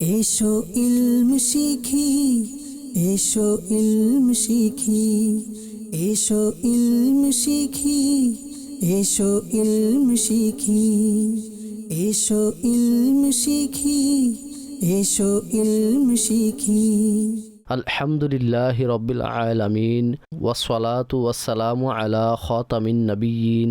এসো ইলম শিখি, এসো ইলম শিখি, এসো ইলম শিখি, এসো ইলম শিখি, এসো ইলম শিখি, এসো ইলম শিখি। আলহামদুলিল্লাহ রবিল আলমিন ওয়াসলাতু ওয়াসালামু আলা খাতামিন নবীন।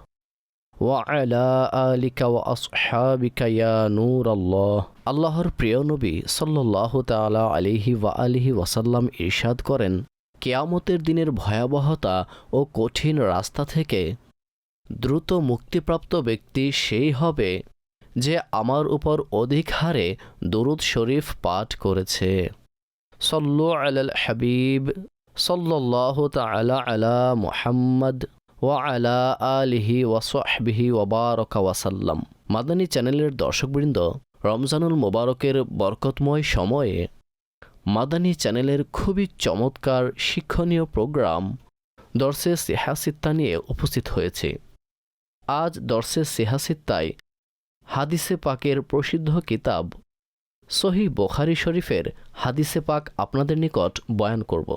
ওয়ালা আলিকা ওয়া ইয়া নূর আল্লাহ আল্লাহর প্রিয় নবী সাল্লাল্লাহু তাআলা আলাইহি ওয়া আলিহি ওয়াসাল্লাম ইরশাদ করেন, কেয়ামতের দিনের ভয়াবহতা ও কঠিন রাস্তা থেকে দ্রুত মুক্তিপ্রাপ্ত ব্যক্তি সেই হবে যে আমার উপর অধিক হারে দরুদ শরীফ পাঠ করেছে। সল্লু আলাল হাবিব সল্লাল্লাহু তাআলা আলা মুহাম্মদ ওয়ালা আলিহি ওয়াসহবিহি ওবারকা ওয়াসাল্লাম মাদানী চ্যানেলের দর্শকবৃন্দ, রমজানুল মোবারকের বরকতময় সময়ে মাদানী চ্যানেলের খুবই চমৎকার শিক্ষণীয় প্রোগ্রাম দর্শে সেহাসিত্তা নিয়ে উপস্থিত হয়েছে। আজ দর্শে সেহাসিত্তায় হাদিসে পাকের প্রসিদ্ধ কিতাব সহি বোখারি শরীফের হাদিসে পাক আপনাদের নিকট বয়ান করব।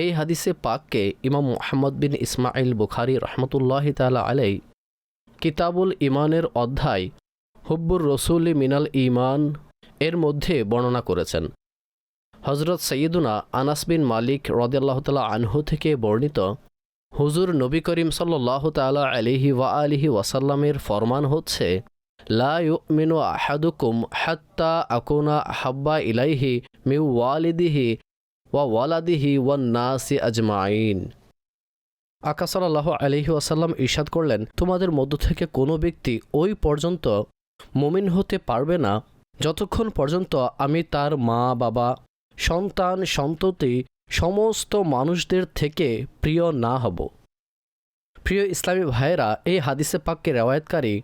এই হাদিসে পাককে ইমাম মোহাম্মদ বিন ইসমাইল বুখারি রহমতুল্লাহ তালা আলাই কিতাবুল ইমানের অধ্যায় হুব্বুর রসুল মিনাল ইমান এর মধ্যে বর্ণনা করেছেন। হজরত সৈয়দুনা আনাস বিন মালিক রদিয়াল্লাহ তালা আনহু থেকে বর্ণিত, হুজুর নবী করিম সাল্লাহ তালা আলিহি ওয়া আলিহি ওয়াসাল্লামের ফরমান হচ্ছে, লা ইউমিনু আহাদুকুম হাত্তা আকুনা হাব্বা ইলাইহি মিউ ওয়ালিদিহি ওয়া ওয়ালাদিহি ওয়ান নাসি আজমাইন আকাসাল্লাহ আলহি আসাল্লাম ইরশাদ করলেন, তোমাদের মধ্য থেকে কোনো ব্যক্তি ওই পর্যন্ত মুমিন হতে পারবে না। যতক্ষণ পর্যন্ত আমি তার মা, বাবা, সন্তান, সন্ততি, সমস্ত মানুষদের থেকে প্রিয় না হব। প্রিয় ইসলামী ভাইয়েরা, এই হাদিসে পাককে রেওয়ায়তকারী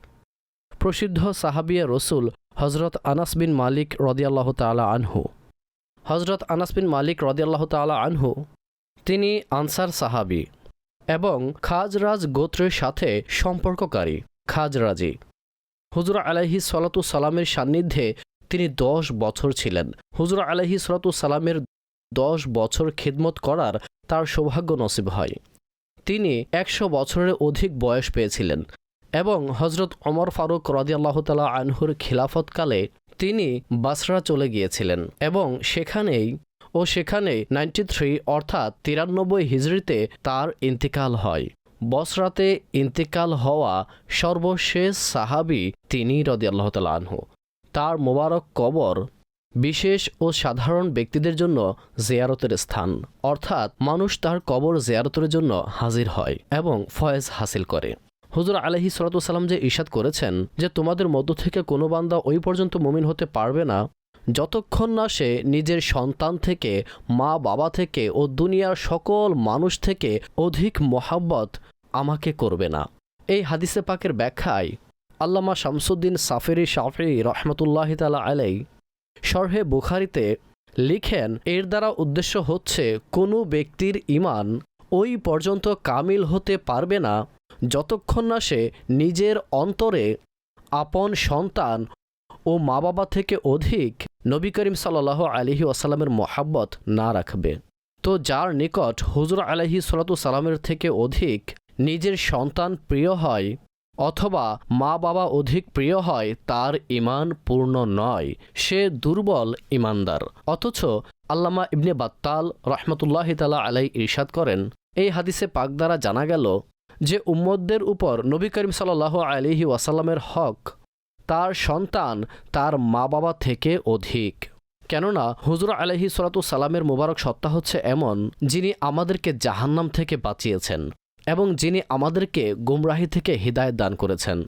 প্রসিদ্ধ সাহাবিয়া রসুল হজরত আনাস বিন মালিক রদিয়াল্লাহ তালা আনহু। হজরত আনাস বিন মালিক রদিয়াল্লাহ তালা আনহু, তিনি আনসার সাহাবি এবং খাজরাজ গোত্রের সাথে সম্পর্ককারী, খাজরাজি। হুজুর আলাহি সালাতু সালামের সান্নিধ্যে তিনি দশ বছর ছিলেন। হুজুর আলাহি সালাতু সালামের দশ বছর খিদমত করার তার সৌভাগ্য নসিব হয়। তিনি একশো বছরের অধিক বয়স পেয়েছিলেন এবং হজরত অমর ফারুক রদিয়াল্লাহ তালা আনহুর খিলাফতকালে তিনি বাসরা চলে গিয়েছিলেন এবং সেখানেই ও সেখানে নাইনটি থ্রি অর্থাৎ তিরানব্বই হিজড়িতে তার ইন্তিকাল হয়। বসরাতে ইন্তিকাল হওয়া সর্বশেষ সাহাবি তিনি রদিয়াল্লাহ আনহু। তার মোবারক কবর বিশেষ ও সাধারণ ব্যক্তিদের জন্য জিয়ারতের স্থান। অর্থাৎ মানুষ তার কবর জিয়ারতের জন্য হাজির হয় এবং ফয়েজ হাসিল করে। হুজুর আলহি সালাতাম যে ইশাদ করেছেন যে তোমাদের মধ্য থেকে কোনো বান্দা ওই পর্যন্ত মুমিন হতে পারবে না, যতক্ষণ না সে নিজের সন্তান থেকে, মা বাবা থেকে ও দুনিয়ার সকল মানুষ থেকে অধিক মোহাব্বত আমাকে করবে না। এই হাদিসে পাকের ব্যাখ্যায় আল্লামা শামসুদ্দিন সাফেরি শাফি রহমতুল্লাহ তালা আলাই শরহে বুখারিতে লিখেন, এর দ্বারা উদ্দেশ্য হচ্ছে কোনো ব্যক্তির ইমান ওই পর্যন্ত কামিল হতে পারবে না যতক্ষণ না সে নিজের অন্তরে আপন সন্তান ও মা বাবা থেকে অধিক নবী করিম সাল্লাহ আলহি আসাল্লামের মহাব্বত না রাখবে। তো যার নিকট হুজুর আলহি সালাতু সালামের থেকে অধিক নিজের সন্তান প্রিয় হয় অথবা মা বাবা অধিক প্রিয় হয়, তার ইমান পূর্ণ নয়। সে দুর্বল ইমানদার অথচ আল্লামা ইবনে বাত্তাল রহমতুল্লাহ তালা আলাই ইরশাদ করেন, এই হাদিসে পাক দ্বারা জানা গেল যে উম্মদদের উপর নবী করিম সাল্লাহ আলিহি ওয়াসাল্লামের হক, তার সন্তান তার মা বাবা থেকে অধিক। কেননা হুজুর আলহি সালামের মোবারক সত্তা হচ্ছে এমন, যিনি আমাদেরকে জাহান্নাম থেকে বাঁচিয়েছেন এবং যিনি আমাদেরকে গুমরাহি থেকে হৃদায়ত দান করেছেন।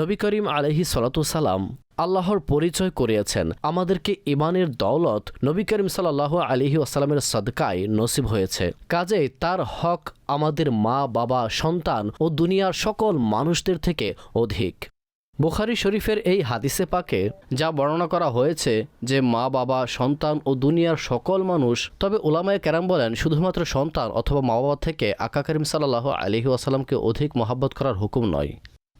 নবী করিম আলহি সালাম আল্লাহর পরিচয় করিয়েছেন। আমাদেরকে ইমানের দৌলত নবী করিম সাল্লাহ আলহি আসালামের সদকায় নসিব হয়েছে। কাজেই তার হক আমাদের মা, বাবা, সন্তান ও দুনিয়ার সকল মানুষদের থেকে অধিক। বুখারি শরীফের এই হাদিসে পাকে যা বর্ণনা করা হয়েছে যে মা, বাবা, সন্তান ও দুনিয়ার সকল মানুষ, তবে ওলামায় ক্যারাম বলেন শুধুমাত্র সন্তান অথবা মা, বাবা থেকে আকা করিম সাল্লাহ আলহি আসালামকে অধিক মহাব্বত করার হুকুম নয়।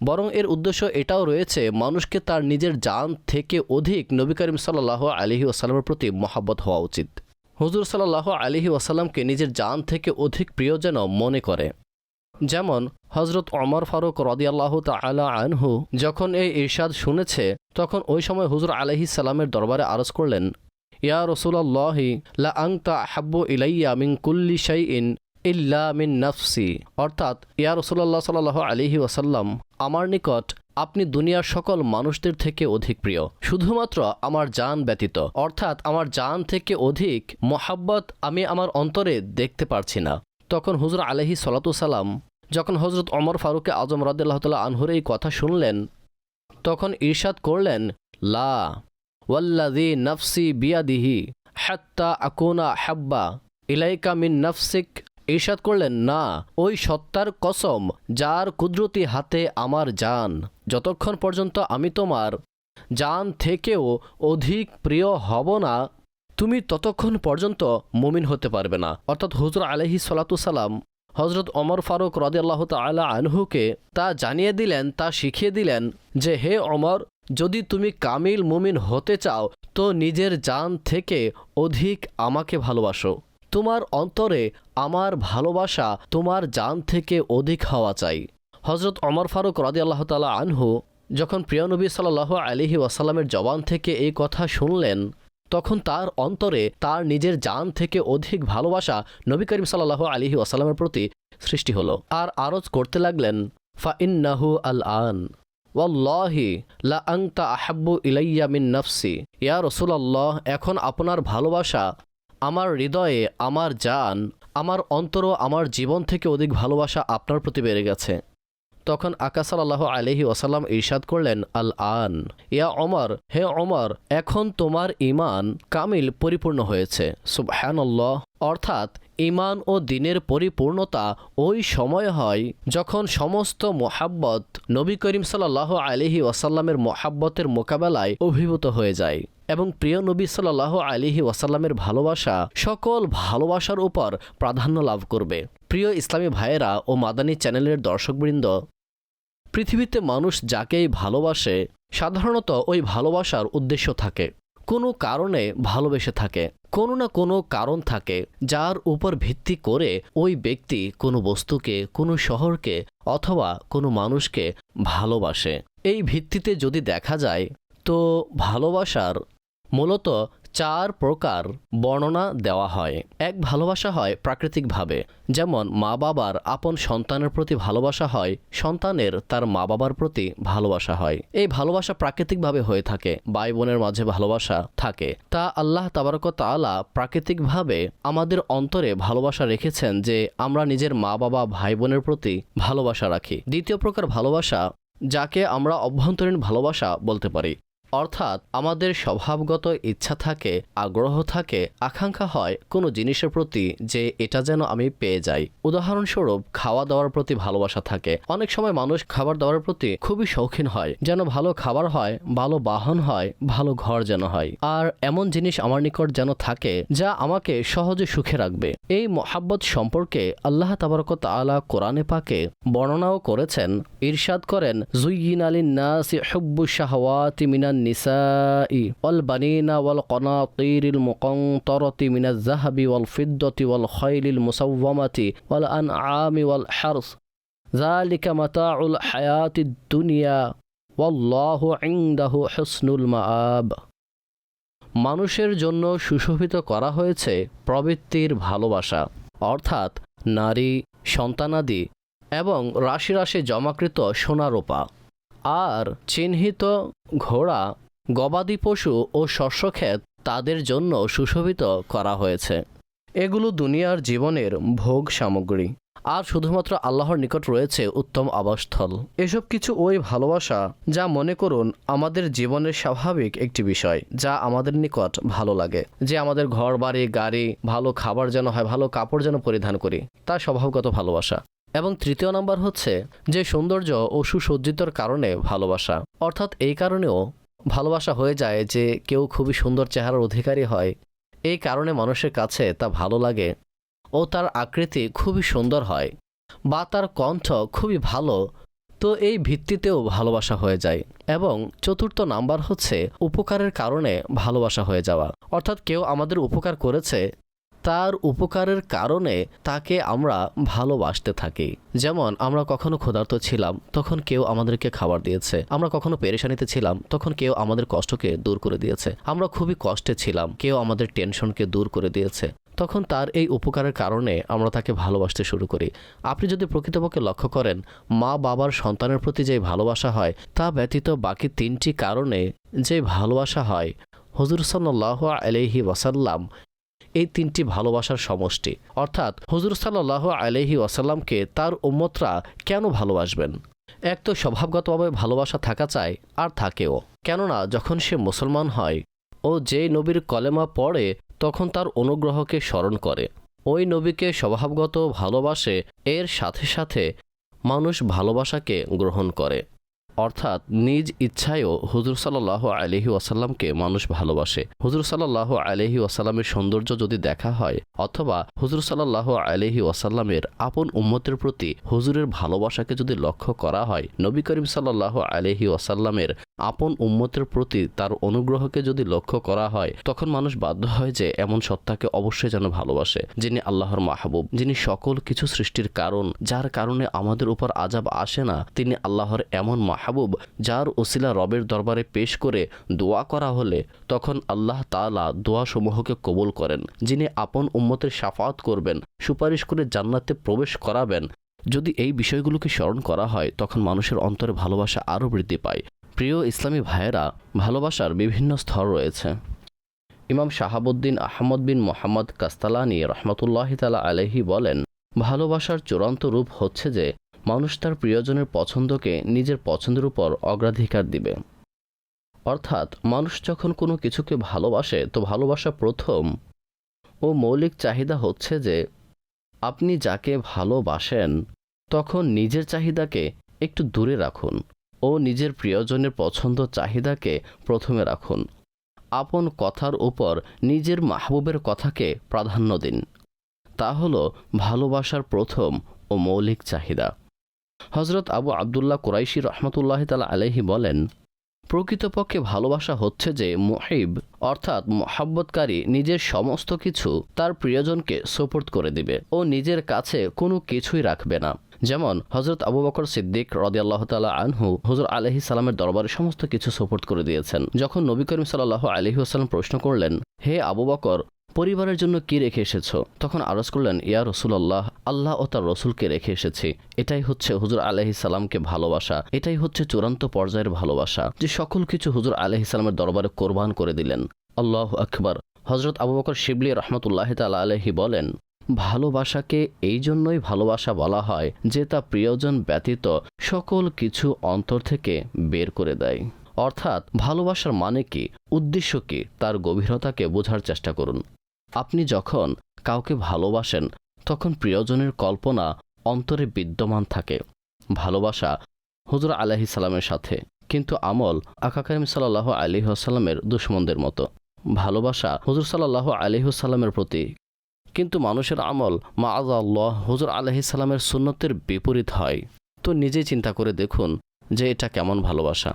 বরং এর উদ্দেশ্য এটাও রয়েছে, মানুষকে তার নিজের জান থেকে অধিক নবী করিম সাল্লাহ আলহি আসালামের প্রতি মহাব্বত হওয়া উচিত। হুজুর সাল্লাহ আলহি আসাল্লামকে নিজের জান থেকে অধিক প্রিয় যেন মনে করে। যেমন হজরত অমর ফারুক রদিয়াল্লাহ তালা আনহু যখন এই ইরশাদ শুনেছে, তখন ওই সময় হুজুর আলহি সালামের দরবারে আরজ করলেন, ইয়া রসুল্লাহি লা আংতা হাব্বু ইলাইয়া মিন কুল্লি শাইইন ইল্লা মিন নাফসি। অর্থাৎ, ইয়া রসুল্লাহ সাল্লাহ আলিহি ওয়াসাল্লাম, আমার নিকট আপনি দুনিয়ার সকল মানুষদের থেকে অধিক প্রিয়। শুধুমাত্র আমার জান ব্যতীত। অর্থাৎ, আমার জান থেকে অধিক মোহাব্বত আমি আমার অন্তরে দেখতে পারছি না। তখন হুজুর আলহি সালাম, যখন হজরত অমর ফারুকে আজম রাদিল্লাহ তাল্লাহ আনহুর এই কথা শুনলেন, তখন ঈর্ষাদ করলেন, লা ওয়াল্লাদি নফসি বিয়াদিহি হাত্তা আকুনা হাব্বা ইলাইকা মিন নফসিক ঈর্ষাদ করলেন, না, ওই সত্তার কসম, যার কুদরতি হাতে আমার জান যতক্ষণ পর্যন্ত আমি তোমার জান থেকেও অধিক প্রিয় হব না, তুমি ততক্ষণ পর্যন্ত মুমিন হতে পারবে না। অর্থাৎ হুজুর আলহি সালাতুসাল্লাম হজরত অমর ফারুক রদিয়াল্লাহ তালা আনহুকে তা জানিয়ে দিলেন, তা শিখিয়ে দিলেন যে, হে অমর যদি তুমি কামিল মুমিন হতে চাও, তো নিজের জান থেকে অধিক আমাকে ভালোবাসো। তোমার অন্তরে আমার ভালোবাসা তোমার জান থেকে অধিক হওয়া চাই। হজরত অমর ফারুক রদি আল্লাহ তালা আনহু যখন প্রিয় নবী সাল্লাহ আলিহি ওয়াসাল্লামের জবান থেকে এই কথা শুনলেন, তখন তার অন্তরে তার নিজের জান থেকে অধিক ভালোবাসা নবী করিম সাল্লাহ আলিহি ওয়াসাল্লামের প্রতি সৃষ্টি হলো। আর আরজ করতে লাগলেন ফা ইন্নাহু আল আন ওয়াল্লাহি লা আহাব্বু ইলাইয়া মিন নফসি। ইয়া রসুলাল্লাহ, এখন আপনার ভালোবাসা আমার হৃদয়ে আমার জান, আমার অন্তর আমার জীবন থেকে অধিক ভালোবাসা আপনার প্রতি বেড়ে গেছে। তখন আকাসাল্লাহ আলহি ওসাল্লাম ইরশাদ করলেন আল আন ইয়া অমর হে অমর এখন তোমার ইমান কামিল পরিপূর্ণ হয়েছে। সুবহানাল্লাহ, অর্থাৎ ইমান ও দিনের পরিপূর্ণতা ওই সময় হয় যখন সমস্ত মোহাব্বত নবী করিম সাল্লাহ আলিহি ওয়াসাল্লামের মোহাব্বতের মোকাবেলায় অভিভূত হয়ে যায়। এবং প্রিয় নবী সাল্লাহ আলিহি ওয়াসাল্লামের ভালোবাসা সকল ভালোবাসার উপর প্রাধান্য লাভ করবে। প্রিয় ইসলামী ভাইয়েরা ও মাদানী চ্যানেলের দর্শকবৃন্দ, পৃথিবীতে মানুষ যাকেই ভালোবাসে, সাধারণত ওই ভালোবাসার উদ্দেশ্য থাকে। কোনো কারণে ভালোবেসে থাকে, কোনো না কোনো কারণ থাকে, যার উপর ভিত্তি করে ওই ব্যক্তি কোনো বস্তুকে, কোনো শহরকে অথবা কোনো মানুষকে ভালোবাসে। এই ভিত্তিতে যদি দেখা যায়, তো ভালোবাসার মূলত চার প্রকার বর্ণনা দেওয়া হয়। এক, ভালোবাসা হয় প্রাকৃতিকভাবে। যেমন, মা বাবার আপন সন্তানের প্রতি ভালোবাসা হয়, সন্তানের তার মা বাবার প্রতি ভালোবাসা হয়। এই ভালোবাসা প্রাকৃতিকভাবে হয়ে থাকে ভাই বোনের মাঝে ভালোবাসা থাকে। তা আল্লাহ তাবারক তাআলা প্রাকৃতিকভাবে আমাদের অন্তরে ভালোবাসা রেখেছেন যে আমরা নিজের মা বাবা ভাই বোনের প্রতি ভালোবাসা রাখি। দ্বিতীয় প্রকার ভালোবাসা, যাকে আমরা অভ্যন্তরীণ ভালোবাসা বলতে পারি। অর্থাৎ আমাদের স্বভাবগত ইচ্ছা থাকে, আগ্রহ থাকে, আকাঙ্ক্ষা হয় কোনো জিনিসের প্রতি যে এটা যেন আমি পেয়ে যাই। উদাহরণস্বরূপ খাওয়া দাওয়ার প্রতি ভালোবাসা থাকে। অনেক সময় মানুষ খাবার দাওয়ার প্রতি খুবই শৌখিন হয়। যেন ভালো খাবার হয়, ভালো বাহন হয়, ভালো ঘর যেন হয়। আর এমন জিনিস আমার নিকট যেন থাকে যা আমাকে সহজে সুখে রাখবে। এই মহাব্বত সম্পর্কে আল্লাহ তাবারক আলা কোরআনে পাকে বর্ণনাও করেছেন। ইরশাদ করেন, জুইয়িন আলিন নাসি হুব্বু শাহওয়াতি মিনান النساء والبنين والقناطير المقنطرة من الذهب والفضة والخيل المسومة والأنعام والحرث ذلك متاع الحياة الدنيا والله عنده حسن المآب মানুষের জন্য সুশোভিত করা হয়েছে প্রবৃত্তির ভালোবাসা অর্থাৎ নারী সন্তানাদি এবং রাশি রাশি জমাকৃত সোনারোপা আর চিহ্নিত ঘোড়া, গবাদি পশু ও শস্যক্ষেত তাদের জন্য সুশোভিত করা হয়েছে। এগুলো দুনিয়ার জীবনের ভোগ সামগ্রী। আর শুধুমাত্র আল্লাহর নিকট রয়েছে উত্তম আবাসস্থল। এসব কিছু ওই ভালোবাসা যা মনে করুন আমাদের জীবনের স্বাভাবিক একটি বিষয়, যা আমাদের নিকট ভালো লাগে। যে আমাদের ঘর বাড়ি গাড়ি, ভালো খাবার যেন হয়, ভালো কাপড় যেন পরিধান করি, তা স্বভাবগত ভালোবাসা। এবং তৃতীয় নাম্বার হচ্ছে যে সৌন্দর্য ও সুসজ্জিতর কারণে ভালোবাসা। অর্থাৎ এই কারণেও ভালোবাসা হয়ে যায় যে কেউ খুবই সুন্দর চেহারার অধিকারী হয়। এই কারণে মানুষের কাছে তা ভালো লাগে ও তার আকৃতি খুবই সুন্দর হয় বা তার কণ্ঠ খুবই ভালো। তো এই ভিত্তিতেও ভালোবাসা হয়ে যায় এবং চতুর্থ নাম্বার হচ্ছে উপকারের কারণে ভালোবাসা হয়ে যাওয়া। অর্থাৎ কেউ আমাদের উপকার করেছে তার উপকারের কারণে তাকে আমরা ভালোবাসতে থাকি। যেমন, আমরা কখনো ক্ষুধার্ত ছিলাম, তখন কেউ আমাদেরকে খাবার দিয়েছে। আমরা কখনো পেরেশানিতে ছিলাম, তখন কেউ আমাদের কষ্টকে দূর করে দিয়েছে। আমরা খুবই কষ্টে ছিলাম, কেউ আমাদের টেনশনকে দূর করে দিয়েছে। তখন তার এই উপকারের কারণে আমরা তাকে ভালোবাসতে শুরু করি। আপনি যদি প্রকৃতপক্ষে লক্ষ্য করেন, মা বাবার সন্তানের প্রতি যে ভালোবাসা হয়, তা ব্যতীত বাকি তিনটি কারণে যে ভালোবাসা হয়, হজুর সাল্লাহ আলহি ওয়াসাল্লাম এই তিনটি ভালোবাসার সমষ্টি। অর্থাৎ হজুর সাল্লাহ আলহি ওয়াসাল্লামকে তার উম্মতরা কেন ভালোবাসবেন? এক তো স্বভাবগতভাবে ভালোবাসা থাকা চায় আর থাকেও। কেননা যখন সে মুসলমান হয় ও যে নবীর কলেমা পড়ে, তখন তার অনুগ্রহকে স্মরণ করে। ওই নবীকে স্বভাবগত ভালোবাসে, এর সাথে সাথে মানুষ ভালোবাসাকে গ্রহণ করে। অর্থাৎ নিজ ইচ্ছায়ও হুজুর সাল্লাহ আলহি ওয়াসাল্লামকে মানুষ ভালোবাসে। হুজুর সাল্লাহ আলহি ওয়াসাল্লামের সৌন্দর্য যদি দেখা হয়, অথবা হুজুর সাল্লাহ আলহি ওয়াসাল্লামের আপন উম্মতের প্রতি হুজুরের ভালোবাসাকে যদি লক্ষ্য করা হয়, নবী করিম সাল্লাহ আলহি ওয়াসাল্লামের আপন উম্মতের প্রতি তার অনুগ্রহকে যদি লক্ষ্য করা হয়, তখন মানুষ বাধ্য হয় যে এমন সত্তাকে অবশ্যই যেন ভালোবাসে, যিনি আল্লাহর মাহবুব, যিনি সকল কিছু সৃষ্টির কারণ, যার কারণে আমাদের উপর আজাব আসে না, তিনি আল্লাহর এমন মাহবুব, যার ওসিলা রবের দরবারে পেশ করে দোয়া করা হলে তখন আল্লাহ তাআলা দোয়া সমূহকে কবুল করেন, যিনি আপন উম্মতের সাফাত করবেন, সুপারিশ করে জান্নাতে প্রবেশ করাবেন। যদি এই বিষয়গুলোকে স্মরণ করা হয়, তখন মানুষের অন্তরে ভালোবাসা আরও বৃদ্ধি পায়। প্রিয় ইসলামী ভাইয়েরা, ভালোবাসার বিভিন্ন স্তর রয়েছে। ইমাম শাহাবুদ্দিন আহমদ বিন মোহাম্মদ কাস্তালানি রহমতুল্লাহ তালা আলহি বলেন, ভালোবাসার চূড়ান্ত রূপ হচ্ছে যে মানুষ তার প্রিয়জনের পছন্দকে নিজের পছন্দের উপর অগ্রাধিকার দিবে। অর্থাৎ মানুষ যখন কোনো কিছুকে ভালোবাসে, তো ভালোবাসা প্রথম ও মৌলিক চাহিদা হচ্ছে যে আপনি যাকে ভালোবাসেন, তখন নিজের চাহিদাকে একটু দূরে রাখুন ও নিজের প্রিয়জনের পছন্দ চাহিদাকে প্রথমে রাখুন। আপন কথার উপর নিজের মাহবুবের কথাকে প্রাধান্য দিন। তা হল ভালোবাসার প্রথম ও মৌলিক চাহিদা। হজরত আবু আবদুল্লাহ কুরাইশি রহমতুল্লাহ তালা আলহি বলেন, প্রকৃতপক্ষে ভালোবাসা হচ্ছে যে মুহিব, অর্থাৎ মহাব্বতকারী নিজের সমস্ত কিছু তার প্রিয়জনকে সোপোর্ট করে দিবে ও নিজের কাছে কোনো কিছুই রাখবে না। যেমন হজরত আবু বকর সিদ্দিক রদি আল্লাহ তালা আনহু হজর আলহি সালামের দরবারে সমস্ত কিছু সোপোর্ট করে দিয়েছেন। যখন নবী করিম সাল্লাহ আলহি আসালাম প্রশ্ন করলেন, হে আবু বকর পরিবারের জন্য কি রেখে এসেছ? তখন আরজ করলেন, ইয়া রসুলাল্লাহ, আল্লাহ ও তার রসুলকে রেখে এসেছি। এটাই হচ্ছে হুজুর আলহি সালামকে ভালোবাসা। এটাই হচ্ছে চূড়ান্ত পর্যায়ের ভালোবাসা। যে সকল কিছু হুজুর আলহি সালামের দরবারে কোরবান করে দিলেন। আল্লাহ আকবর। হজরত আবু বকর শিবলি রহমতুল্লাহ তালা আলহি বলেন, ভালোবাসাকে এই জন্যই ভালোবাসা বলা হয় যে তা প্রিয়জন ব্যতীত সকল কিছু অন্তর থেকে বের করে দেয়। অর্থাৎ ভালোবাসার মানে কি? উদ্দেশ্য কি? তার গভীরতাকে বোঝার চেষ্টা করুন। আপনি যখন কাউকে ভালোবাসেন, তখন প্রিয়জনের কল্পনা অন্তরে বিদ্যমান থাকে। ভালোবাসা হুজুর আলাহি সালামের সাথে, কিন্তু আমল আকা করিম সাল্লাহ আলী দুশ্মনদের মতো। ভালোবাসা হুজুর সাল্লাহ আলিহাসাল্লামের প্রতি, কিন্তু মানুষের আমল মা আল্লাহ হুজুর আলহিসাল্লামের সুন্নতের বিপরীত হয়। তো নিজেই চিন্তা করে দেখুন যে এটা কেমন ভালোবাসা।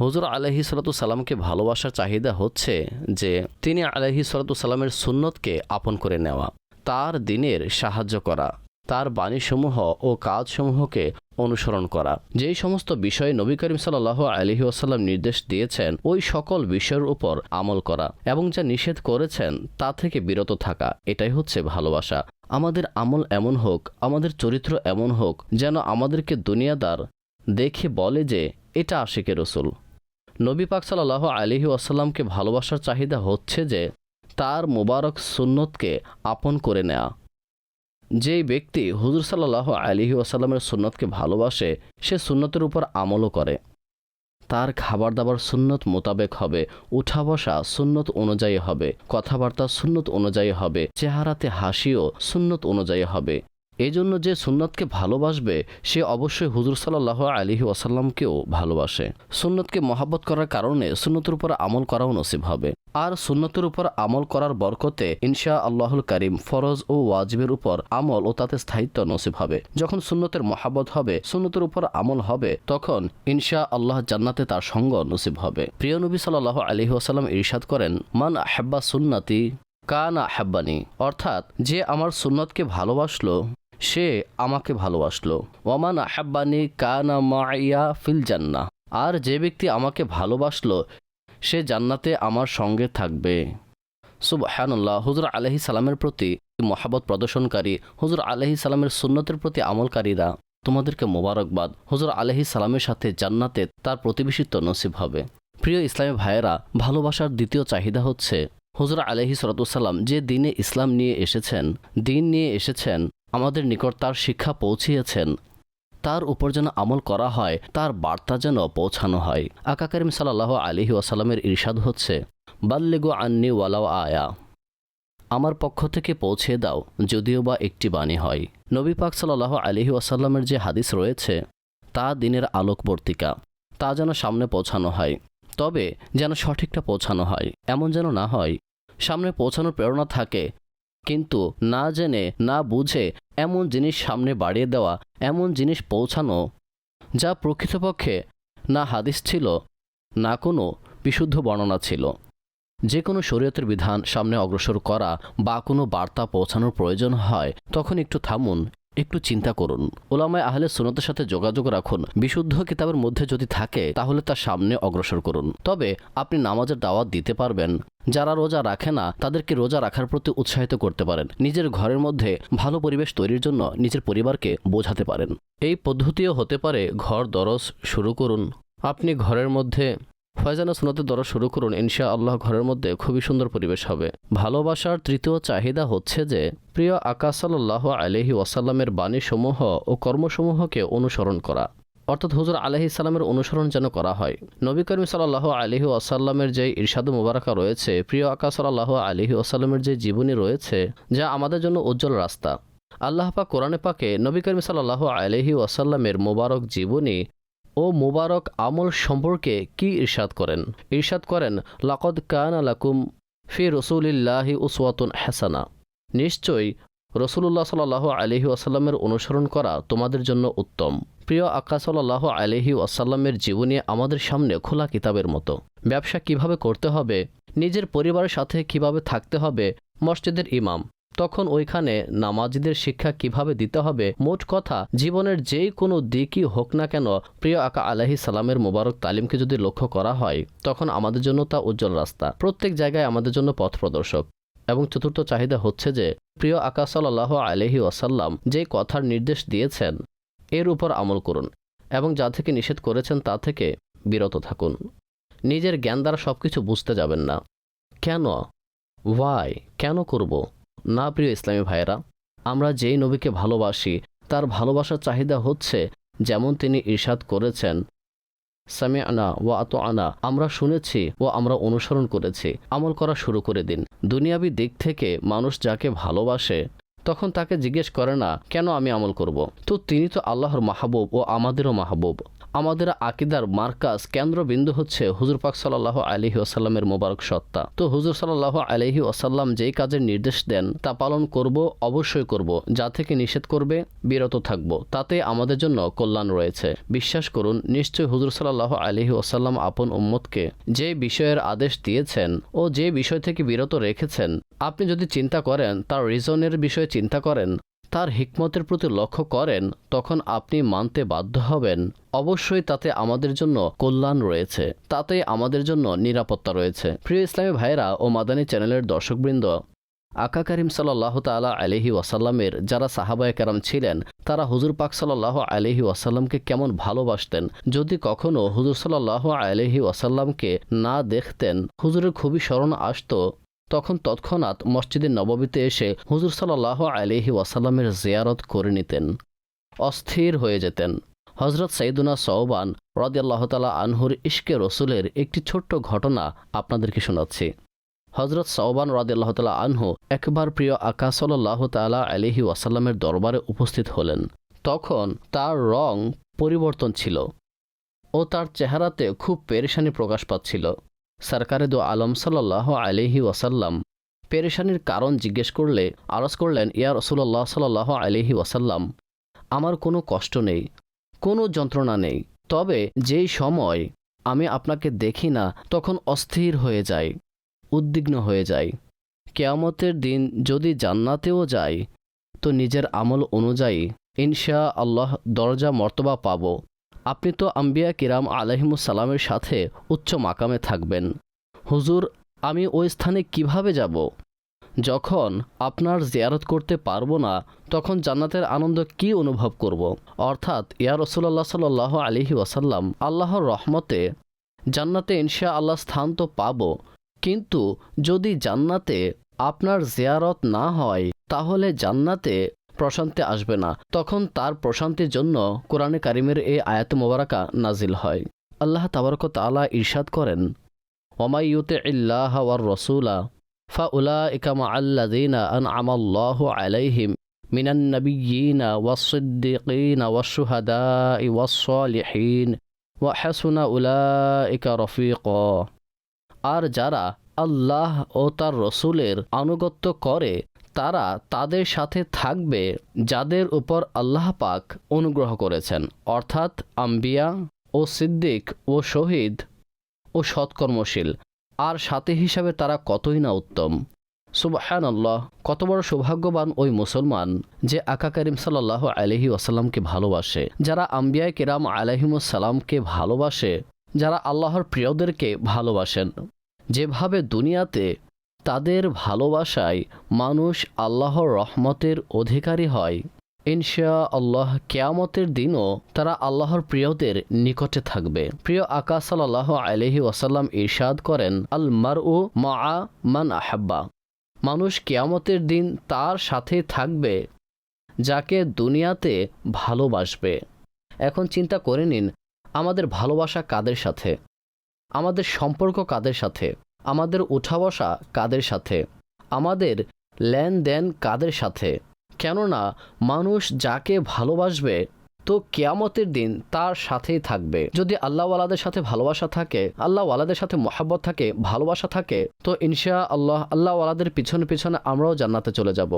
হুজুর আলহি সালাতামকে ভালোবাসার চাহিদা হচ্ছে যে তিনি আলহি সালাতামের সুন্নতকে আপন করে নেওয়া, তার দিনের সাহায্য করা, তার বাণীসমূহ ও কাজসমূহকে অনুসরণ করা। যেই সমস্ত বিষয়ে নবী করিম সাল্লাহ আলহি আসাল্লাম নির্দেশ দিয়েছেন, ওই সকল বিষয়ের উপর আমল করা এবং যা নিষেধ করেছেন তা থেকে বিরত থাকা, এটাই হচ্ছে ভালোবাসা। আমাদের আমল এমন হোক, আমাদের চরিত্র এমন হোক, যেন আমাদেরকে দুনিয়াদার দেখে বলে যে এটা আশিকে রসুল। নবী পাক সাল্লাহ আলহি আসাল্লামকে ভালোবাসার চাহিদা হচ্ছে যে তার মোবারক সুন্নতকে আপন করে নেয়া। যেই ব্যক্তি হুজুর সাল্লাহ আলিহি ওয়াসাল্লামের সুন্নতকে ভালোবাসে, সে সুন্নতের উপর আমলও করে। তার খাবার দাবার সুন্নত মোতাবেক হবে উঠা বসা সুন্নত অনুযায়ী হবে, কথাবার্তা সুন্নত অনুযায়ী হবে, চেহারাতে হাসিও সুন্নত অনুযায়ী হবে। এই জন্য যে সুন্নতকে ভালোবাসবে, সে অবশ্যই হুজুর সাল্লাহ আলিহি ওয়াসাল্লামকেও ভালোবাসে। সুন্নতকে মহাব্বত করার কারণে সুন্নতের উপর আমল করাও নসিব হবে। আর সুন্নতের উপর আমল করার বরকতে ইনশা আল্লাহুল করিম ফরজ ও ওয়াজিবের উপর আমল ও তাতে স্থায়িত্ব নসিব হবে। যখন সুন্নতের মহাব্বত হবে, সুন্নতের উপর আমল হবে, তখন ইনশা আল্লাহ জান্নাতে তার সঙ্গ নসিব হবে। প্রিয় নবী সাল্লাহ আলহি আসাল্লাম ইরশাদ করেন, মান আহেব্বা সুন্নাতি কানা আহেব্বানি। অর্থাৎ, যে আমার সুন্নতকে ভালোবাসলো সে আমাকে ভালোবাসলো। ওয়ামান আহাব্বানি কানা মাইয়া ফিল জান্না আর যে ব্যক্তি আমাকে ভালোবাসলো, সে জান্নাতে আমার সঙ্গে থাকবে। সুবহানাল্লাহ, হুজুর আলহি সালামের প্রতি মহাবত প্রদর্শনকারী, হুজুর আলহি সালামের সুন্নতের প্রতি আমলকারীরা তোমাদেরকে মোবারকবাদ। হুজুর আলহি সালামের সাথে জান্নাতে তার প্রতিবেশিত্ব নসিব হবে। প্রিয় ইসলামী ভাইয়েরা, ভালোবাসার দ্বিতীয় চাহিদা হচ্ছে, হুজুর আলহি সরতুসাল্লাম যে দিনে ইসলাম নিয়ে এসেছেন, দিন নিয়ে এসেছেন আমাদের নিকট তার শিক্ষা পৌঁছিয়েছেন। তার উপর যেন আমল করা হয়, তার বার্তা যেন পৌঁছানো হয়। আকা করিম সাল্লাহ আলিহি ওয়াসাল্লামের ইরশাদ হচ্ছে, বাল্লেগো আন্নি ওয়ালাও আয়া। আমার পক্ষ থেকে পৌঁছে দাও, যদিও বা একটি বাণী হয়। নবী পাক সাল্লাহ আলিহি ওয়াসাল্লামের যে হাদিস রয়েছে, তা দিনের আলোকবর্তিকা, তা যেন সামনে পৌঁছানো হয়। তবে যেন সঠিকটা পৌঁছানো হয়, এমন যেন না হয়। সামনে পৌঁছানোর প্রেরণা থাকে কিন্তু না জেনে, না বুঝে এমন জিনিস সামনে বাড়িয়ে দেওয়া, এমন জিনিস পৌঁছানো যা প্রকৃতপক্ষে না হাদিস ছিল, না কোনো বিশুদ্ধ বর্ণনা ছিল। যে কোনো শরীয়তের বিধান সামনে অগ্রসর করা বা কোনো বার্তা পৌঁছানোর প্রয়োজন হয়, তখন একটু থামুন। একটু চিন্তা করুন। ওলামায় আহলে সুনতের সাথে যোগাযোগ রাখুন। বিশুদ্ধ কিতাবের মধ্যে যদি থাকে, তাহলে তার সামনে অগ্রসর করুন। তবে আপনি নামাজের দাওয়াত দিতে পারবেন। যারা রোজা রাখে না, তাদেরকে রোজা রাখার প্রতি উৎসাহিত করতে পারেন। নিজের ঘরের মধ্যে ভালো পরিবেশ তৈরির জন্য নিজের পরিবারকে বোঝাতে পারেন। এই পদ্ধতিও হতে পারে ঘর দরস শুরু করুন। আপনি ঘরের মধ্যে ফয়জানা সুনতের দরজ শুরু করুন ইনশা আল্লাহ ঘরের মধ্যে খুবই সুন্দর পরিবেশ হবে। ভালোবাসার তৃতীয় চাহিদা হচ্ছে যে, প্রিয় আকাশ সাল্লাহ আলহি ওয়াসাল্লামের বাণীসমূহ ও কর্মসমূহকে অনুসরণ করা। অর্থাৎ হুজুর আলহি সাল্লামের অনুসরণ যেন করা হয়। নবী করিম সাল্লাহ আলহি ওয়াসাল্লামের যে ইরশাদ মুবারাকা রয়েছে, প্রিয় আকাশ সাল্লাহ আলহি ওয়াসাল্লামের যে জীবনী রয়েছে, যা আমাদের জন্য উজ্জ্বল রাস্তা। আল্লাহ পাক কোরআনে পাকে নবী করিম সাল্লাহ আলহি ওয়াসাল্লামের মোবারক জীবনী ও মোবারক আমল সম্পর্কে কি ইরশাদ করেন? ইরশাদ করেন, লাকদ কান আলাকুম ফি রসুলিল্লাহি উসওয়াতুন হাসানা। নিশ্চয়ই রসুল্লাহ সাল্লাহ আলহি ওয়াসাল্লামের অনুসরণ করা তোমাদের জন্য উত্তম। প্রিয় আকা সাল্লাহ আলহি ওয়াসাল্লামের জীবনী আমাদের সামনে খোলা কিতাবের মতো। ব্যবসা কীভাবে করতে হবে, নিজের পরিবারের সাথে কীভাবে থাকতে হবে, মসজিদের ইমাম। তখন ওইখানে নামাজিদের শিক্ষা কীভাবে দিতে হবে মোট কথা, জীবনের যেই কোনো দিকই হোক না কেন, প্রিয় আকা আলাহি সালামের মোবারক তালিমকে যদি লক্ষ্য করা হয়, তখন আমাদের জন্য তা উজ্জ্বল রাস্তা। প্রত্যেক জায়গায় আমাদের জন্য পথ প্রদর্শক। এবং চতুর্থ চাহিদা হচ্ছে যে, প্রিয় আকা সাল্লাহ আলহি ওয়াসাল্লাম যে কথার নির্দেশ দিয়েছেন, এর উপর আমল করুন এবং যা থেকে নিষেধ করেছেন তা থেকে বিরত থাকুন। নিজের জ্ঞান দ্বারা সব কিছু বুঝতে যাবেন না। কেন? ওয়াই কেন করব? না প্রিয় ইসলামী ভাইয়েরা, আমরা যেই নবীকে ভালোবাসি, তার ভালোবাসার চাহিদা হচ্ছে যেমন তিনি ইরশাদ করেছেন। সামি আনা ও আত আনা আমরা শুনেছি ও আমরা অনুসরণ করেছি, আমল করা শুরু করে দিন। দুনিয়াবি দিক থেকে মানুষ যাকে ভালোবাসে, তখন তাকে জিজ্ঞেস করে না, কেন আমি আমল করব। তো তিনি তো আল্লাহর মাহবুব ও আমাদেরও মাহবুব। আমাদের আকিদার মার্কাজ কেন্দ্রবিন্দু হচ্ছে হুজুর পাক সাল্লাহ আলহি আসাল্লামের মোবারক সত্তা। তো হুজুর সাল্লাহ আলহি আসাল্লাম যেই কাজের নির্দেশ দেন, তা পালন করব, অবশ্যই করব, যা থেকে নিষেধ করবে, বিরত থাকব, তাতে আমাদের জন্য কল্যাণ রয়েছে। বিশ্বাস করুন, নিশ্চয় হুজুর সাল্লাহ আলহি আসাল্লাম আপন উম্মতকে যে বিষয়ের আদেশ দিয়েছেন ও যে বিষয় থেকে বিরত রেখেছেন, আপনি যদি চিন্তা করেন, তার রিজনের বিষয়ে চিন্তা করেন তার হিকমতের প্রতি লক্ষ্য করেন, তখন আপনি মানতে বাধ্য হবেন। অবশ্যই তাতে আমাদের জন্য কল্যাণ রয়েছে। তাতে আমাদের জন্য নিরাপত্তা রয়েছে। প্রিয় ইসলামী ভাইরা ও মাদানী চ্যানেলের দর্শকবৃন্দ, আকা করিম সাল্লাহ তালা আলহি ওয়াসাল্লামের যারা সাহাবায় কারাম ছিলেন, তারা হুজুর পাক সাল্লাহ আলহি ওয়াসাল্লামকে কেমন ভালোবাসতেন। যদি কখনও হুজুর সাল্লাহ আলহি ওয়াসাল্লামকে না দেখতেন, হুজুরের খুবই স্মরণ আসতো। তখন তৎক্ষণাৎ মসজিদের নববীতে এসে হুজুর সাল্লাহ আলিহি ওয়াসাল্লামের জিয়ারত করে নিতেন, অস্থির হয়ে যেতেন। হজরত সঈদুনা সৌবান রদিয়াল্লাহ তালা আনহুর ইশকে রসুলের একটি ছোট্ট ঘটনা আপনাদেরকে শোনাচ্ছি। হজরত সৌবান রদিয়াল্লাহ তালা আনহু একবার প্রিয় আকা সাল্লাহ তালা আলিহি ওয়াসাল্লামের দরবারে উপস্থিত হলেন। তখন তার রং পরিবর্তন ছিল ও তার চেহারাতে খুব পেরেশানি প্রকাশ পাচ্ছিল। সরকারে দো আলম সাল্লাহ আলিহি ওয়াসাল্লাম পেরেশানির কারণ জিজ্ঞেস করলে আরজ করলেন, ইয়া রসুল্লাহ সাল্লাহ আলিহি ওয়াসাল্লাম, আমার কোনো কষ্ট নেই, কোনো যন্ত্রণা নেই, তবে যেই সময় আমি আপনাকে দেখি না, তখন অস্থির হয়ে যাই, উদ্বিগ্ন হয়ে যাই। কেয়ামতের দিন যদি জান্নাতেও যাই, তো নিজের আমল অনুযায়ী ইনশা আল্লাহ দরজা মর্তবা পাব। আপনি তো আম্বিয়া কিরাম আলহিমুসালামের সাথে উচ্চ মাকামে থাকবেন। হুজুর, আমি ওই স্থানে কীভাবে যাব? যখন আপনার জিয়ারত করতে পারব না, তখন জান্নাতের আনন্দ কি অনুভব করব। অর্থাৎ, ইয়া রসুল্লাহ সাল আলিহি ওয়াসাল্লাম, আল্লাহর রহমতে জান্নাতে ইনশা আল্লাহ স্থান তো পাব। কিন্তু যদি জান্নাতে আপনার জিয়ারত না হয়, তাহলে জান্নাতে প্রশান্তি আসবে না। তখন তার প্রশান্তির জন্য কোরআনে কারিমের এই আয়াত মোবারকা নাজিল হয়। আল্লাহ তাবারক তালা ইরশাদ করেন ওমাইয়ুতে ইল্লাহ ওয়ার রসুলা ফা উলা ইকামা আল্লাদিনা আন আমাল্লাহ আলাইহিম মিনান নবীনা ওয়াসিদ্দিকিনা ওয়াসুহাদা ওয়াসলিহীন ওয়াহাসুনা উলা ইকা রফিক। আর যারা আল্লাহ ও তার রসুলের আনুগত্য করে তারা তাদের সাথে থাকবে যাদের উপর আল্লাহ পাক অনুগ্রহ করেছেন, অর্থাৎ আম্বিয়া ও সিদ্দিক ও শহীদ ও সৎকর্মশীল। আর সাথে হিসাবে তারা কতই না উত্তম। সুবাহান আল্লাহ কত বড় সৌভাগ্যবান ওই মুসলমান যে আকা করিম সাল্লাহ আলহি ওয়াসাল্লামকে ভালোবাসে, যারা আম্বিয়ায় কেরাম আলহিমুসাল্লামকে ভালোবাসে, যারা আল্লাহর প্রিয়দেরকে ভালোবাসেন। যেভাবে দুনিয়াতে তাদের ভালোবাসায় মানুষ আল্লাহর রহমতের অধিকারী হয়। ইনশা আল্লাহ কেয়ামতের দিনও তারা আল্লাহর প্রিয়দের নিকটে থাকবে। প্রিয় আকা সাল্লাহ আলহি ওয়াসাল্লাম ইরশাদ করেন আল মার ও মা মান আহাব্বা। মানুষ কেয়ামতের দিন তার সাথে থাকবে, যাকে দুনিয়াতে ভালোবাসবে। এখন চিন্তা করে নিন, আমাদের ভালোবাসা কাদের সাথে? আমাদের সম্পর্ক কাদের সাথে? আমাদের উঠা বসা কাদের সাথে? আমাদের লেনদেন কাদের সাথে? কেননা মানুষ যাকে ভালোবাসবে, তো কেয়ামতের দিন তার সাথেই থাকবে। যদি আল্লাহওয়ালাদের সাথে ভালোবাসা থাকে, আল্লাহওয়ালাদের সাথে মহাব্বত থাকে, ভালোবাসা থাকে, তো ইনশা আল্লাহ আল্লাহওয়ালাদের পিছনে পিছনে আমরাও জান্নাতে চলে যাব।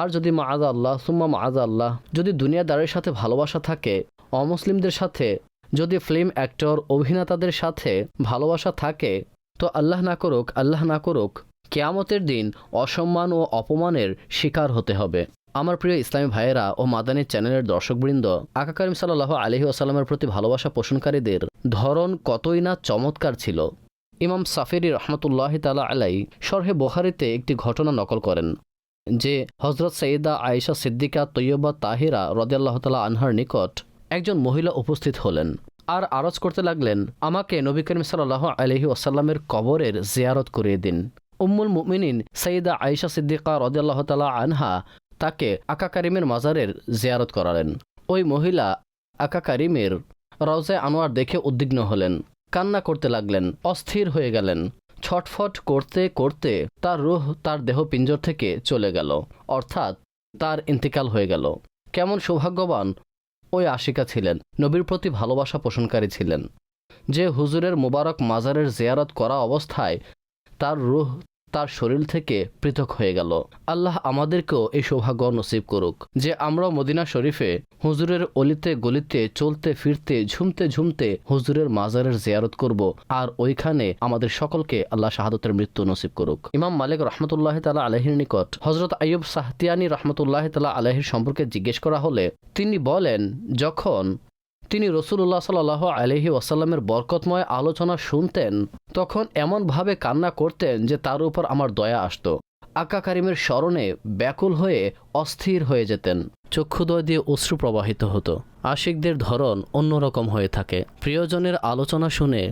আর যদি মাআজা আল্লাহ, সুম্মা মাআজা আল্লাহ, যদি দুনিয়াদারের সাথে ভালোবাসা থাকে, অমুসলিমদের সাথে, যদি ফিল্ম অ্যাক্টর, অভিনেতাদের সাথে ভালোবাসা থাকে তো আল্লাহ না করুক, আল্লাহ না করুক, কেয়ামতের দিন অসম্মান ও অপমানের শিকার হতে হবে। আমার প্রিয় ইসলামী ভাইয়েরা ও মাদানী চ্যানেলের দর্শকবৃন্দ, আকা করিম সাল্লাহ আলহি আসাল্লামের প্রতি ভালোবাসা পোষণকারীদের ধরন কতই না চমৎকার ছিল। ইমাম সাফিরি রহমতুল্লাহ তালা আলাই শরহে বোহারিতে একটি ঘটনা নকল করেন, যে হজরত সঈদা আয়েশা সিদ্দিকা তৈয়বা তাহিরা রদিয়াল্লাহ তালা আনহার নিকট একজন মহিলা উপস্থিত হলেন। আর আরজ করতে লাগলেন, আমাকে নবী করিম সাল্লাহ আলহি ওসাল্লামের কবরের জিয়ারত করিয়ে দিন। উম্মুল মুমিনিন সঈদা আয়েশা সিদ্দিকা রদিয়াল্লাহ তালা আনহা তাকে আকা কারিমের মাজারের জিয়ারত করালেন। ওই মহিলা আকা কারিমের রওজায় আনোয়ার দেখে উদ্বিগ্ন হলেন, কান্না করতে লাগলেন, অস্থির হয়ে গেলেন। ছটফট করতে করতে তার রুহ তার দেহ পিঞ্জর থেকে চলে গেল, অর্থাৎ তার ইন্তিকাল হয়ে গেল। কেমন সৌভাগ্যবান ওই আশিকা ছিলেন, নবীর প্রতি ভালোবাসা পোষণকারী ছিলেন। যে হুজুরের মোবারক মাজারের জিয়ারত করা অবস্থায় তার রুহ তার শরীর থেকে পৃথক হয়ে গেল। আল্লাহ আমাদেরকেও এই সৌভাগ্য নসিব করুক যে আমরা মদিনা শরীফে হুজুরের অলিতে গলিতে চলতে ফিরতে ঝুমতে ঝুমতে হুজুরের মাজারের জিয়ারত করব আর ওইখানে আমাদের সকলকে আল্লাহ শাহাদতের মৃত্যু নসিব করুক। ইমাম মালিক রহমতুল্লাহ তালা আলহির নিকট হজরত আইয়ুব সাহতিয়ানি রহমতুল্লাহ তালা আলহির সম্পর্কে জিজ্ঞেস করা হলে তিনি বলেন, যখন তিনি রসুল্লাহ সাল্লাহ আলহি ওয়াসাল্লামের বরকতময় আলোচনা শুনতেন, তখন এমনভাবে কান্না করতেন যে তার উপর আমার দয়া আসত। আকা কারিমের স্মরণে ব্যাকুল হয়ে অস্থির হয়ে যেতেন। চক্ষুদয় দিয়ে অশ্রু প্রবাহিত হতো। আশিকদের ধরন অন্যরকম হয়ে থাকে। প্রিয়জনের আলোচনা শুনে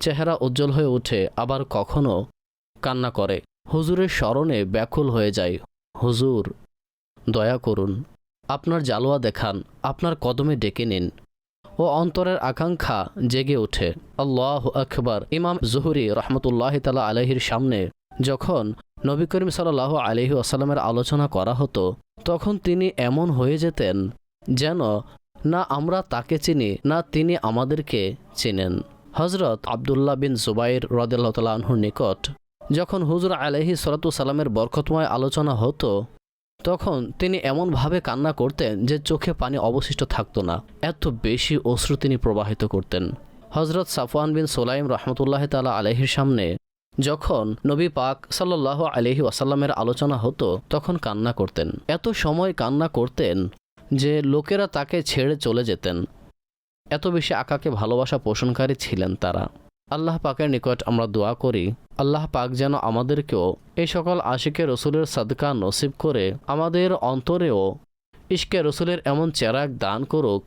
চেহারা উজ্জ্বল হয়ে ওঠে, আবার কখনো কান্না করে। হুজুরের স্মরণে ব্যাকুল হয়ে যায়, হুজুর, দয়া করুন, আপনার জালোয়া দেখান, আপনার কদমে ডেকে নিন। ও অন্তরের আকাঙ্ক্ষা জেগে ওঠে। আল্লাহ আকবর। ইমাম জহুরি রহমতুল্লাহ তালা আলহির সামনে যখন নবী করিম সাল্লাহ আলহি আসাল্লামের আলোচনা করা হতো, তখন তিনি এমন হয়ে যেতেন যেন না আমরা তাকে চিনি, না তিনি আমাদেরকে চিনেন। হজরত আবদুল্লাহ বিন জুবাইর রদাল্লাহ তালাহুর নিকট যখন হুজুর আলহি সালামের বরকতময় আলোচনা হতো তখন তিনি এমনভাবে কান্না করতেন যে চোখে পানি অবশিষ্ট থাকতো না। এত বেশি অশ্রু তিনি প্রবাহিত করতেন। হজরত সাফওয়ান বিন সোলাইম রহমতুল্লাহ তালা আলহির সামনে যখন নবী পাক সাল্লাহ আলহি ওয়াসাল্লামের আলোচনা হতো, তখন কান্না করতেন। এত সময় কান্না করতেন যে লোকেরা তাকে ছেড়ে চলে যেতেন। এত বেশি আকাকে ভালোবাসা পোষণকারী ছিলেন তারা। আল্লাহ পাকের নিকট আমরা দোয়া করি, আল্লাহ পাক যেন আমাদেরকেও এই সকল আশিকে রসুলের সাদকা নসিব করে আমাদের অন্তরেও ইশকে রসুলের এমন চেরাক দান করুক,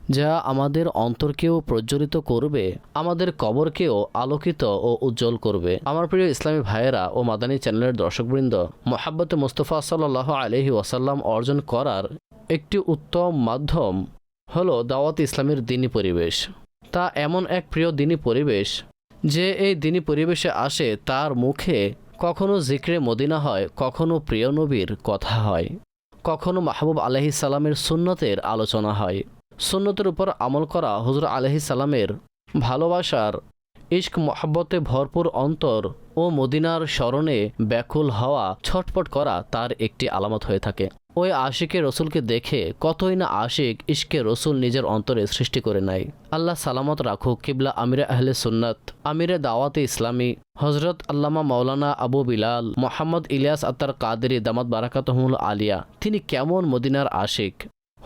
যা আমাদের অন্তরকেও প্রজ্বলিত করবে, আমাদের কবরকেও আলোকিত ও উজ্জ্বল করবে। আমার প্রিয় ইসলামী ভাইয়েরা ও মাদানী চ্যানেলের দর্শকবৃন্দ, মোহাব্বতে মুস্তফা সাল্লাহ আলহি ওয়াসাল্লাম অর্জন করার একটি উত্তম মাধ্যম হলো দাওয়াত ইসলামের দিনী পরিবেশ। তা এমন এক প্রিয় দিনী পরিবেশ, যে এই দিনী পরিবেশে আসে তার মুখে কখনো জিক্রে মদিনা হয়, কখনো প্রিয় নবীর কথা হয়। কখনো মাহবুব আলহি সালামের সুন্নতের আলোচনা হয়। সুন্নতের উপর আমল করা হুজুর আলহি সালামের ভালোবাসার ইশক মহাব্বতে ভরপুর অন্তর ও মদিনার স্মরণে ব্যাকুল হওয়া ছটপট করা তার একটি আলামত হয়ে থাকে। ওই আশিকে রসুলকে দেখে কতই না আশিক ইশকে রসুল নিজের অন্তরে সৃষ্টি করে নাই আল্লাহ সালামত রাখুক কিবলা আমিরা আহলে সুন্নত, আমিরে দাওয়াতে ইসলামী। হজরত আল্লামা মাওলানা আবু বিলাল, মোহাম্মদ ইলিয়াস আত্তার কাদেরি দামাত বারাকাতহমুল আলিয়া, তিনি কেমন মদিনার আশিক?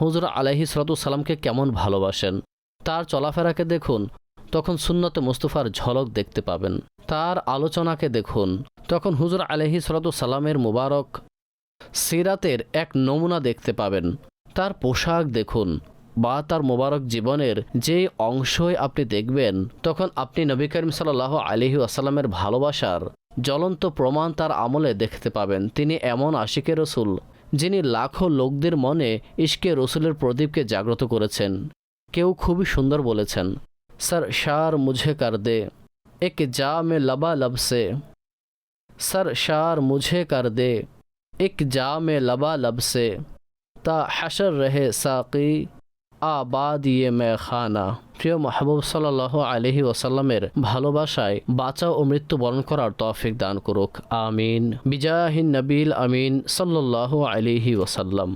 হুজুর আলাহি সালামকে কেমন ভালোবাসেন? তার চলাফেরাকে দেখুন, তখন সুন্নতে মুস্তফার ঝলক দেখতে পাবেন। তার আলোচনাকে দেখুন, তখন হুজুর আলহি সালামের মুবারক সিরাতের এক নমুনা দেখতে পাবেন। তার পোশাক দেখুন বা তার মোবারক জীবনের যে অংশই আপনি দেখবেন, তখন আপনি নবী করিম সাল্লাহ আলিহু আসালামের ভালোবাসার জ্বলন্ত প্রমাণ তার আমলে দেখতে পাবেন। তিনি এমন আশিকে রসুল, যিনি লাখো লোকদের মনে ইশকে রসুলের প্রদীপকে জাগ্রত করেছেন। কেউ খুবই সুন্দর বলেছেন, স্যার, শার মুঝে কার দে, এক যা মে লবা লবসে স্যার, শার মুঝে কার দে। एक जा में लबा लब से ता हशर रहे साकी আবাদ ইয়ে মে খানা প্রিয় মাহবুব সাল্লাহ আলহি ওসাল্লামের ভালোবাসায় বাঁচা ও মৃত্যু বরণ করার তৌফিক দান করুক আমিন বিজাহিন নবিল আমিন সাল্লাহ আলিহি ওসাল্লাম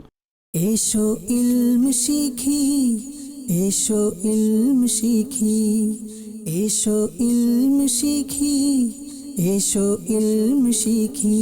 এসো ইলম শিখি এসো ইলম শিখি এসো ইলম শিখি এসো ইলম শিখি